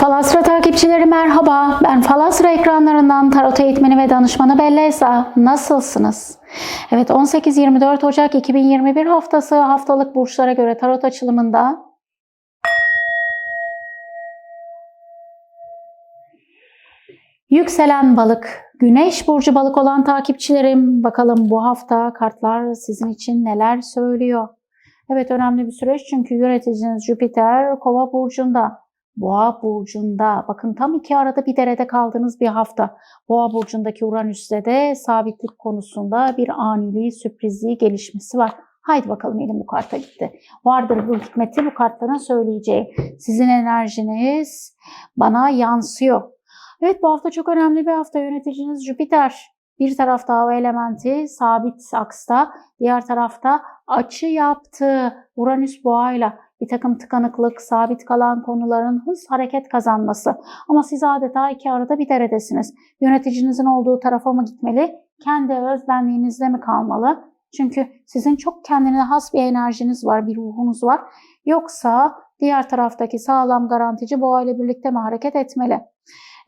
Falasra takipçileri merhaba. Ben Falasra ekranlarından tarot eğitmeni ve danışmanı Belleza. Nasılsınız? Evet 18-24 Ocak 2021 haftası haftalık burçlara göre tarot açılımında Yükselen balık, güneş burcu balık olan takipçilerim bakalım bu hafta kartlar sizin için neler söylüyor? Evet önemli bir süreç çünkü yöneticiniz Jüpiter kova burcunda. Boğa burcunda bakın tam iki arada bir derede kaldığınız bir hafta. Boğa burcundaki Uranüs'te de sabitlik konusunda bir aniliği, sürprizi, gelişmesi var. Haydi bakalım elim bu karta gitti. Vardır bu hikmeti bu kartların söyleyeceği. Sizin enerjiniz bana yansıyor. Evet bu hafta çok önemli bir hafta. Yöneticiniz Jüpiter. Bir tarafta hava elementi sabit aksta, diğer tarafta açı yaptı Uranüs boğayla bir takım tıkanıklık, sabit kalan konuların hız hareket kazanması. Ama siz adeta iki arada bir deredesiniz. Yöneticinizin olduğu tarafa mı gitmeli, kendi özbenliğinizde mi kalmalı? Çünkü sizin çok kendine has bir enerjiniz var, bir ruhunuz var. Yoksa diğer taraftaki sağlam garantici boğa ile birlikte mi hareket etmeli?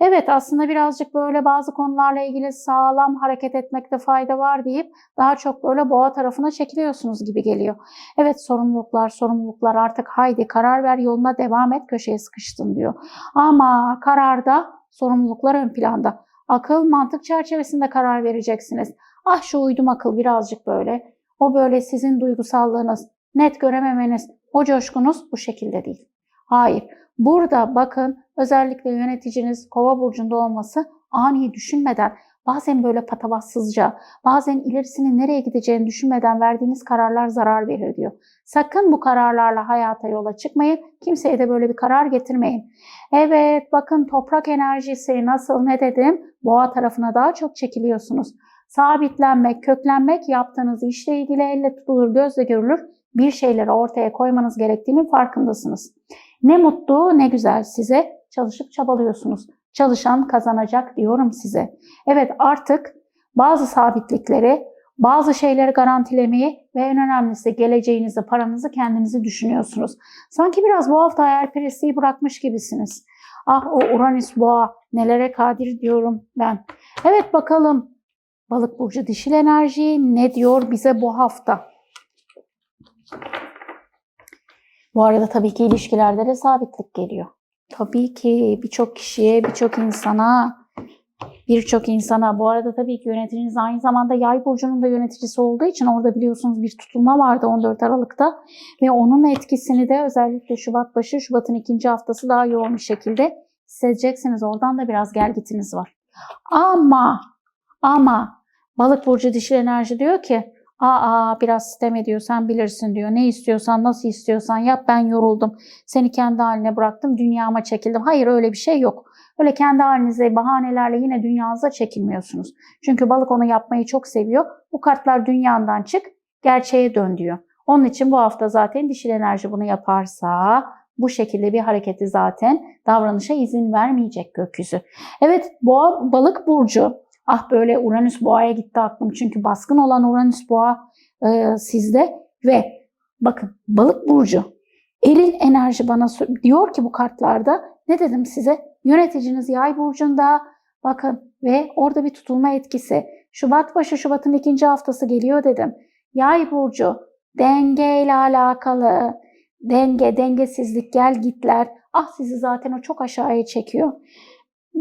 Evet aslında birazcık böyle bazı konularla ilgili sağlam hareket etmekte fayda var deyip daha çok böyle boğa tarafına çekiliyorsunuz gibi geliyor. Evet sorumluluklar sorumluluklar artık haydi karar ver yoluna devam et köşeye sıkıştın diyor. Ama kararda sorumluluklar ön planda. Akıl mantık çerçevesinde karar vereceksiniz. Ah şu uydum akıl birazcık böyle. O böyle sizin duygusallığınız, net görememeniz, o coşkunuz bu şekilde değil. Hayır. Burada bakın özellikle yöneticiniz kova burcunda olması ani düşünmeden bazen böyle patavatsızca bazen ilerisinin nereye gideceğini düşünmeden verdiğiniz kararlar zarar verir diyor. Sakın bu kararlarla hayata yola çıkmayın. Kimseye de böyle bir karar getirmeyin. Evet bakın toprak enerjisi nasıl ne dedim? Boğa tarafına daha çok çekiliyorsunuz. Sabitlenmek, köklenmek yaptığınız işle ilgili elle tutulur, gözle görülür bir şeyleri ortaya koymanız gerektiğinin farkındasınız. Ne mutlu ne güzel size çalışıp çabalıyorsunuz. Çalışan kazanacak diyorum size. Evet artık bazı sabitlikleri, bazı şeyleri garantilemeyi ve en önemlisi geleceğinizi, paranızı kendinizi düşünüyorsunuz. Sanki biraz bu hafta hayalperestliği bırakmış gibisiniz. Ah o Uranüs boğa nelere kadir diyorum ben. Evet bakalım balık burcu dişil enerji ne diyor bize bu hafta? Bu arada tabii ki ilişkilerde de sabitlik geliyor. Tabii ki birçok kişiye, birçok insana, birçok insana. Bu arada tabii ki yöneticiniz aynı zamanda yay burcunun da yöneticisi olduğu için orada biliyorsunuz bir tutulma vardı 14 Aralık'ta. Ve onun etkisini de özellikle Şubat başı, Şubat'ın ikinci haftası daha yoğun bir şekilde hissedeceksiniz. Oradan da biraz gergitiniz var. Ama, ama balık burcu dişil enerji diyor ki Aa biraz sistem ediyor sen bilirsin diyor. Ne istiyorsan nasıl istiyorsan yap ben yoruldum. Seni kendi haline bıraktım dünyama çekildim. Hayır öyle bir şey yok. Öyle kendi halinize bahanelerle yine dünyanıza çekilmiyorsunuz. Çünkü balık onu yapmayı çok seviyor. Bu kartlar dünyandan çık gerçeğe dön diyor. Onun için bu hafta zaten dişil enerji bunu yaparsa bu şekilde bir hareketi zaten davranışa izin vermeyecek gökyüzü. Evet boğa balık burcu Ah böyle Uranüs boğaya gitti aklım. Çünkü baskın olan Uranüs boğa e, sizde ve bakın balık burcu eril enerji bana diyor ki bu kartlarda ne dedim size? Yöneticiniz yay burcunda bakın ve orada bir tutulma etkisi. Şubat başı Şubat'ın ikinci haftası geliyor dedim. Yay burcu dengeyle alakalı denge, dengesizlik, gel gitler. Ah sizi zaten o çok aşağıya çekiyor.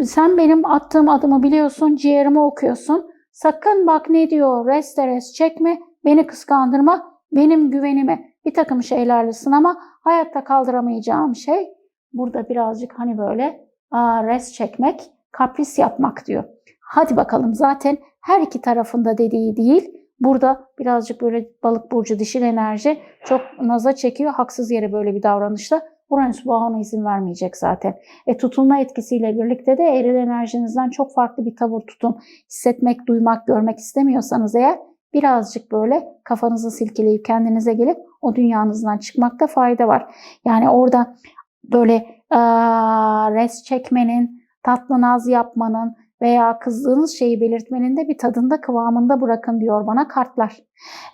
Sen benim attığım adımı biliyorsun, ciğerimi okuyorsun. Sakın bak ne diyor, rest res çekme, beni kıskandırma, benim güvenimi bir takım şeylerle sınama. Hayatta kaldıramayacağım şey burada birazcık hani böyle aa, rest çekmek, kapris yapmak diyor. Hadi bakalım zaten her iki tarafında dediği değil. Burada birazcık böyle balık burcu dişil enerji çok naza çekiyor. Haksız yere böyle bir davranışla Uranüs boğa ona izin vermeyecek zaten. E, tutulma etkisiyle birlikte de eril enerjinizden çok farklı bir tavır tutun. Hissetmek, duymak, görmek istemiyorsanız eğer birazcık böyle kafanızı silkeleyip kendinize gelip o dünyanızdan çıkmakta fayda var. Yani orada böyle aa, res çekmenin, tatlı naz yapmanın, veya kızdığınız şeyi belirtmenin de bir tadında kıvamında bırakın diyor bana kartlar.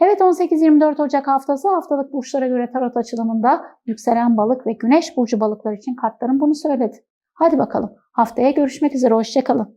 Evet 18-24 Ocak haftası haftalık burçlara göre tarot açılımında yükselen balık ve güneş burcu balıklar için kartlarım bunu söyledi. Hadi bakalım haftaya görüşmek üzere hoşçakalın.